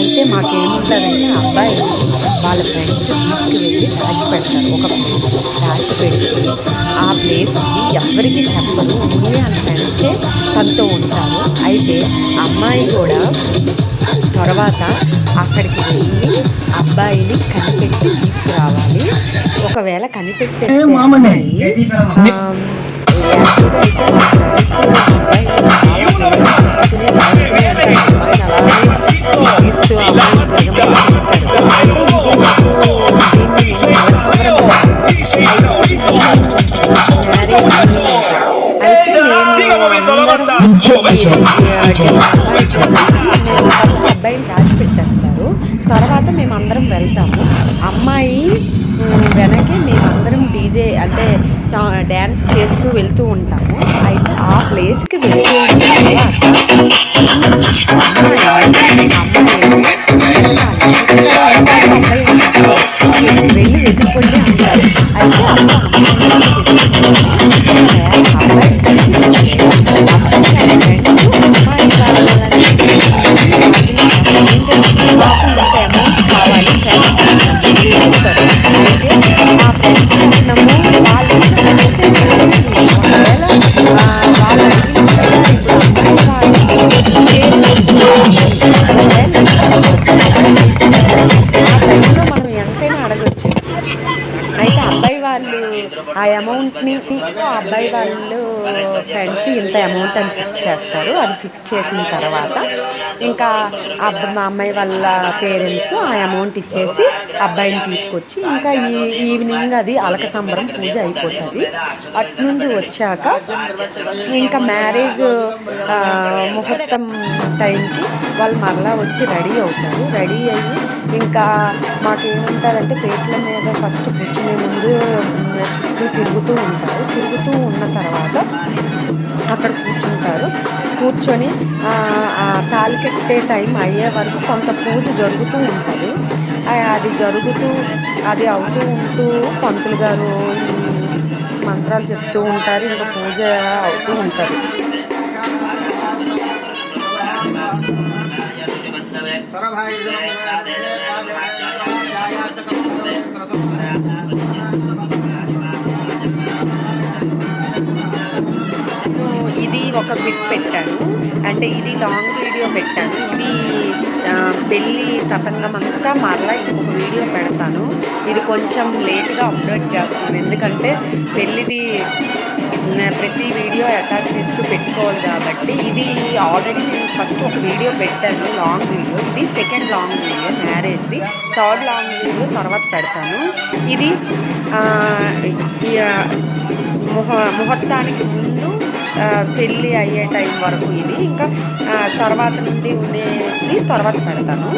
అయితే మాకేముంటుందంటే అబ్బాయి వాళ్ళ ఫ్రెండ్స్ తీసుకువెళ్ళి దాచిపెడతారు ఒక ప్లేస్ దాచిపెట్టి ఆ ప్లేస్కి ఎవరికి చెప్పరు. ఓన్లీ వాళ్ళ ఫ్రెండ్సే తనతో ఉంటారు. అయితే అమ్మాయి కూడా తర్వాత అక్కడికి వెళ్ళి అబ్బాయిని కనిపెట్టి తీసుకురావాలి. ఒకవేళ కనిపెట్టే అమ్మాయి ఫస్ట్ అబ్బాయిని దాచిపెట్టేస్తారు తర్వాత మేమందరం వెళ్తాము. అమ్మాయి వెనకే మేమందరం డీజే అంటే సా- డ్యాన్స్ చేస్తూ వెళ్తూ ఉంటాము. అయితే ఆ ప్లేస్కి వెళ్తూ తర్వాత వెళ్ళి ఆ అమౌంట్ని ఆ అబ్బాయి వాళ్ళు ఫ్రెండ్స్ ఇంత అమౌంట్ అని ఫిక్స్ చేస్తారు. అది ఫిక్స్ చేసిన తర్వాత ఇంకా అబ్బ మా అమ్మాయి వాళ్ళ పేరెంట్స్ ఆ అమౌంట్ ఇచ్చేసి అబ్బాయిని తీసుకొచ్చి ఇంకా ఈ ఈవినింగ్ అది అలక సంబరం పూజ అయిపోతుంది. అటు నుండి వచ్చాక ఇంకా మ్యారేజ్ ముహూర్తం టైంకి వాళ్ళు మరలా వచ్చి రెడీ అవుతారు. రెడీ అయ్యి ఇంకా మాకేముంటుందంటే పేట్ల మీద ఫస్ట్ కూర్చునే ముందు చుట్టూ తిరుగుతూ ఉంటారు. తిరుగుతూ ఉన్న తర్వాత అక్కడ కూర్చుంటారు. కూర్చొని తాలికెట్టే టైం అయ్యే వరకు కొంత పూజ జరుగుతూ ఉంటుంది. అది జరుగుతూ అది అవుతూ ఉంటూ పంతులు గారు మంత్రాలు చెప్తూ ఉంటారు. ఇంకా పూజ అవుతూ ఉంటుంది. నేను ఒక బిట్ పెట్టాను. అంటే ఇది లాంగ్ వీడియో పెట్టాను. ఇది పెళ్ళి తతంగం అంతా మరలా ఇంకొక వీడియో పెడతాను. ఇది కొంచెం లేట్గా అప్లోడ్ చేస్తాను. ఎందుకంటే పెళ్ళిది ప్రతి వీడియో అటాచ్ చేస్తూ పెట్టుకోవాలి కాబట్టి ఇది ఆల్రెడీ నేను ఫస్ట్ ఒక వీడియో పెట్టాను లాంగ్ వీడియో ఇది సెకండ్ లాంగ్ వీడియో మ్యారేజ్ది థర్డ్ లాంగ్ వీడియో తర్వాత పెడతాను. ఇది ఈ, ముహ ముహూర్తానికి ముందు పెళ్ళి అయ్యే టైం వరకు ఇది. ఇంకా తర్వాత నుండి ఉండేది తర్వాత పెడతాను.